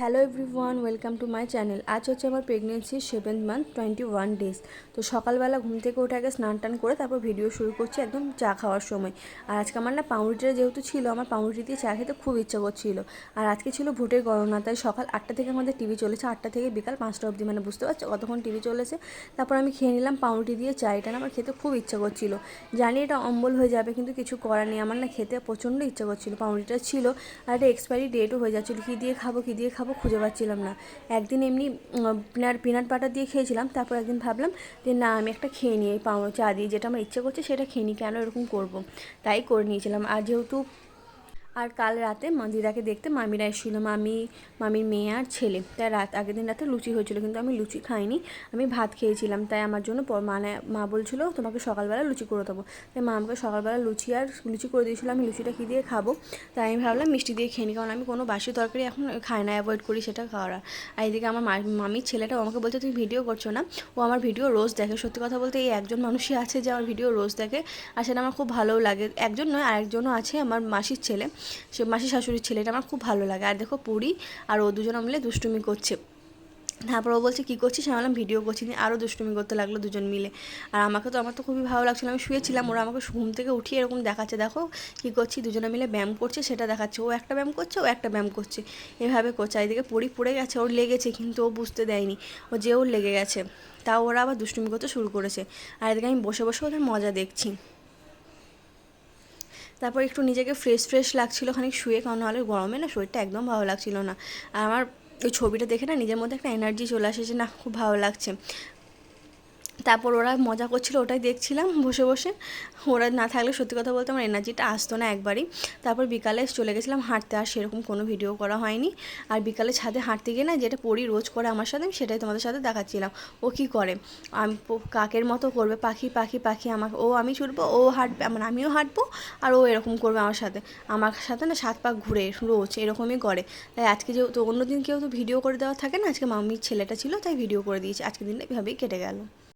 Hello everyone, welcome to my channel. আজ হচ্ছে আমার প্রেগনেন্সির seventh month, twenty one days. তো সকালবেলা ঘুম থেকে উঠে আগে স্নান টান করে তারপর ভিডিও শুরু করছি একদম চা খাওয়ার সময়। আর আজকে আমার না পাউরুটিটা যেহেতু ছিল, আমার পাউরুটি দিয়ে চা খেতে খুব ইচ্ছা করছিল। আর আজকে ছিল ভোটের গণনা, তাই সকাল আটটা থেকে আমাদের টিভি চলেছে, আটটা থেকে বিকাল পাঁচটা অবধি মানে বুঝতে পারছ কতক্ষণ টিভি চলেছে। তারপর আমি খেয়ে নিলাম পাউরুটি দিয়ে চা, এটা আমার খেতে খুব ইচ্ছা করছিল। জানি এটা অম্বল হয়ে যাবে, কিন্তু কিছু করার নেই, আমার না খেতে প্রচণ্ড ইচ্ছা করছিল, পাউরুটিটা ছিল। আর একটা এক্সপায়ারি ডেটও হয়ে যাচ্ছিল, কী দিয়ে খাব, কী দিয়ে খাব খুঁজে পাচ্ছিলাম না। একদিন এমনি পিনাট পিনাট বাটার দিয়ে খেয়েছিলাম, তারপর একদিন ভাবলাম যে, না, আমি একটা খেয়ে নিই, এই পাউ চা দিয়ে, যেটা আমার ইচ্ছে করছে সেটা খেয়ে নিই, কেন এরকম করব? তাই করে নিয়েছিলাম। আর যেহেতু আর কাল রাতে মা দিদাকে দেখতে মামিরা এসেছিল, মামি, মামির মেয়ে আর ছেলে। তাই রাত, আগের দিন রাতে লুচি হয়েছিল, কিন্তু আমি লুচি খাইনি। আমি ভাত খেয়েছিলাম, তাই আমার জন্য মানে মা বলছিল, তোমাকে সকালবেলা লুচি করে দেবো। তাই মা আমাকে সকালবেলা লুচি আর লুচি করে দিয়েছিলো, আমি লুচিটা কী দিয়ে খাব? তাই আমি ভাবলাম মিষ্টি দিয়ে খেয়ে নিই কারণ আমি কোনো বাসি তরকারি এখন খাই না অ্যাভয়েড করি সেটা খাওয়ার। আর এদিকে আমার মামির ছেলেটা আমাকে বলছে, তুমি ভিডিও করছ না? ও আমার ভিডিও রোজ দেখে। সত্যি কথা বলতে এই একজন মানুষই আছে যে আমার ভিডিও রোজ দেখে। আর সেটা আমার খুব ভালোও লাগে। একজন নয়, আরেকজনও আছে আমার মাসির ছেলে। সে মাসি শাশুড়ির ছেলেটা আমার খুব ভালো লাগে। আর দেখো পুরী আর ও দুজন মিলে দুষ্টুমি করছে। তারপর ও বলছে, কী করছিস? আমি বললাম, ভিডিও করছি নিয়ে আরও দুষ্টুমি করতে লাগল দুজন মিলে। আর আমাকে তো, আমার তো খুবই ভালো লাগছিল। আমি শুয়েছিলাম, ওরা আমাকে ঘুম থেকে উঠিয়ে এরকম দেখাচ্ছে, দেখো কী করছি? দুজনে মিলে ব্যায়াম করছে, সেটা দেখাচ্ছে। ও একটা ব্যায়াম করছে, ও একটা ব্যায়াম করছে। এভাবে করছে। এদিকে পড়ি পড়ে গেছে, ওর লেগেছে, কিন্তু ও বুঝতে দেয়নি। ও যে ওর লেগে গেছে। তাও ওরা আবার দুষ্টুমি করতে শুরু করেছে। আর এদিকে আমি বসে বসে ওদের মজা দেখছি। তারপর একটু নিজেকে ফ্রেশ ফ্রেশ লাগছিল, খানিক শুয়ে, কারণ নাহলে গরমে না শরীরটা একদম ভালো লাগছিল না। আর আমার ওই ছবিটা দেখে না নিজের মধ্যে একটা এনার্জি চলে আসে যে, না, খুব ভালো লাগছে। তারপর ওরা মজা করছিল, ওটাই দেখছিলাম বসে বসে। ওরা না থাকলে সত্যি কথা বলতে আমার এনার্জিটা আসতো না একবারই। তারপর বিকালে চলে গেছিলাম হাঁটতে, আর সেরকম কোনো ভিডিও করা হয়নি। আর বিকালে ছাদে হাঁটতে গিয়ে না যেটা পড়ি রোজ করে আমার সাথে, আমি সেটাই তোমাদের সাথে দেখাচ্ছিলাম। ও কি করে? আমি কাকের মতো করবে, পাখি পাখি পাখি আমাকে ও আমি ছুটবো, ও হাঁটবে মানে আমিও হাঁটবো, আর ও এরকম করবে আমার সাথে। আমার সাথে না সাত পাক ঘুরে রোজ এরকমই করে। তাই আজকে যেহেতু অন্য দিন কেউ তো ভিডিও করে দেওয়া থাকে না, আজকে মামির ছেলেটা ছিল, তাই ভিডিও করে দিয়েছি। আজকে দিনটা এভাবেই কেটে গেল।